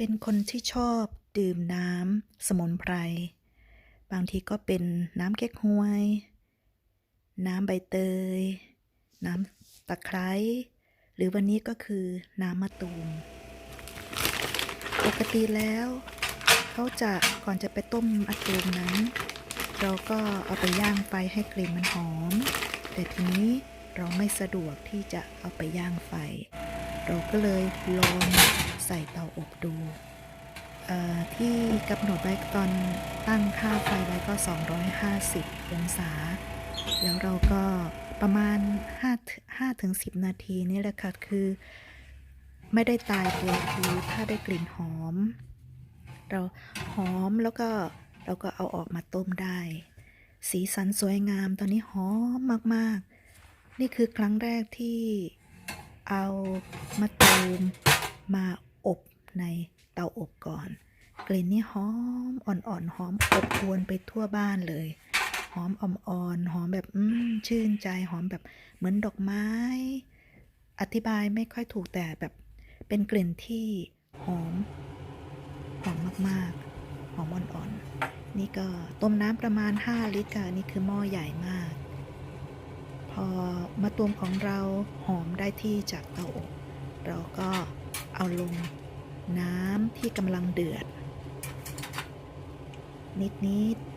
เป็นคนที่ชอบดื่มน้ำสมุนไพร บางทีก็เป็นน้ำเก๊กฮวย น้ำใบเตย น้ำตะไคร้ หรือวันนี้ก็คือน้ำมะตูม ปกติแล้วเขาจะก่อนจะไปต้มมะตูมนั้น เราก็เอาไปย่างไฟให้กลิ่นมันหอม แต่ทีนี้เราไม่สะดวกที่จะเอาไปย่างไฟ เราก็เลยลอง ใส่เตาอบดูที่กำหนดไว้ตอนตั้งค่าไฟไว้ก็ 250 องศา แล้วเราก็ประมาณ5 5ถึง10 นาทีนี่แหละค่ะ คือไม่ได้ตายตัวคือถ้าได้กลิ่นหอม เราหอมแล้วก็เราก็เอาออกมาต้มได้ สีสันสวยงามตอนนี้หอมมากๆ นี่คือครั้งแรกที่เอามะตูมมา อบในเตาอบก่อน กลิ่นนี่หอมอ่อนๆหอมอบอวนไปทั่วบ้านเลย หอมอ่อนๆหอมแบบอืมชื่นใจหอมแบบเหมือนดอกไม้ อธิบายไม่ค่อยถูกแต่แบบเป็นกลิ่นที่หอมหอมมากๆ หอมอ่อนๆ นี่ก็ต้มน้ำประมาณ 5 ลิตรค่ะนี่คือหม้อใหญ่มาก พอมาตูมของเราหอมได้ที่จากเตาอบเราก็ เอาลงน้ำที่กำลังเดือด นิด ๆ